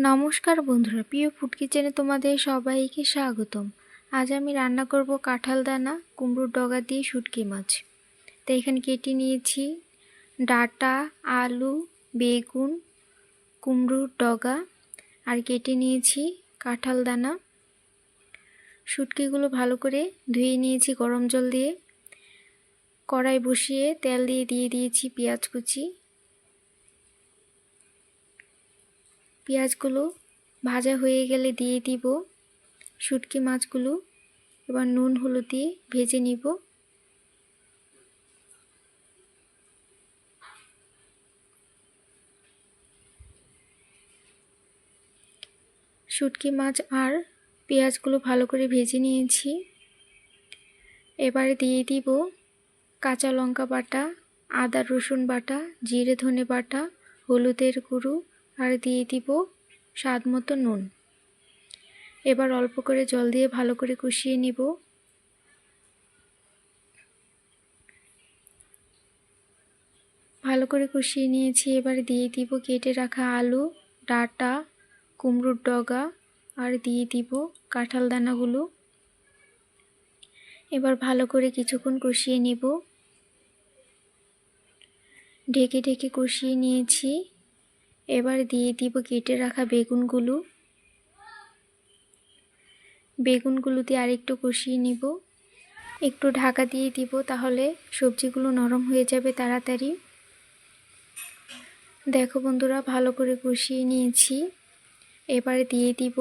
নমস্কার বন্ধুরা, প্রিয় ফুড কিচেনে তোমাদের সবাইকে স্বাগতম। আজ আমি রান্না করব কাঁঠাল দানা, কুমড়োর ডগা দিয়ে শুটকি মাছ। তো এখানে কেটে নিয়েছি ডাটা, আলু, বেগুন, কুমড়োর ডগা আর কেটে নিয়েছি কাঁঠাল দানা। শুটকিগুলো ভালো করে ধুয়ে নিয়েছি গরম জল দিয়ে। কড়াই বসিয়ে তেল দিয়ে দিয়ে দিয়েছি পেঁয়াজ কুচি। পেঁয়াজগুলো ভাজা হয়ে গেলে দিয়ে দিব, শুটকি মাছগুলো, এবার নুন হলুদ দিয়ে ভেজে নিব। শুটকি মাছ আর পেঁয়াজগুলো ভালো করে ভেজে নিয়েছি। এবারে দিয়ে দিব কাঁচা লঙ্কা বাটা, আদা রসুন বাটা, জিরে ধনে বাটা, হলুদের গুঁড়ো আর দিয়ে দিব স্বাদ মতো নুন। এবার অল্প করে জল দিয়ে ভালো করে কষিয়ে নিব। ভালো করে কষিয়ে নিয়েছি, এবার দিয়ে দিব কেটে রাখা আলু, ডাটা, কুমড়োর ডগা আর দিয়ে দিব কাঁঠাল দানাগুলো। এবার ভালো করে কিছুক্ষণ কষিয়ে নিব। ঢেকে ঢেকে কষিয়ে নিয়েছি। এবার দিয়ে দিব কেটে রাখা বেগুনগুলো। বেগুনগুলো দিয়ে আরেকটু কষিয়ে নিব। একটু ঢাকা দিয়ে দিব তাহলে সবজিগুলো নরম হয়ে যাবে তাড়াতাড়ি। দেখো বন্ধুরা, ভালো করে কষিয়ে নিয়েছি। এবারে দিয়ে দিব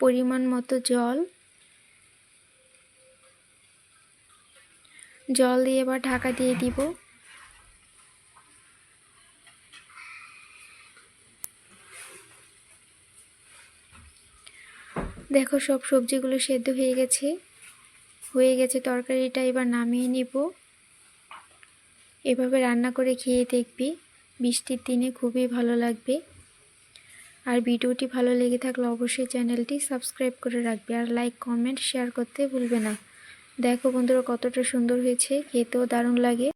পরিমাণ মতো জল। জল দিয়ে এবার ঢাকা দিয়ে দিব। দেখো সব সবজিগুলো সেদ্ধ হয়ে গেছে। হয়ে গেছে তরকারিটা, এবার নামিয়ে নিব। এভাবে রান্না করে খেয়ে দেখবি, বৃষ্টির দিনে খুবই ভালো লাগবে। আর ভিডিওটি ভালো লেগে থাকলে অবশ্যই চ্যানেলটি সাবস্ক্রাইব করে রাখবে আর লাইক, কমেন্ট, শেয়ার করতে ভুলবে না। দেখো বন্ধুরা কতটা সুন্দর হয়েছে, খেতেও দারুণ লাগে।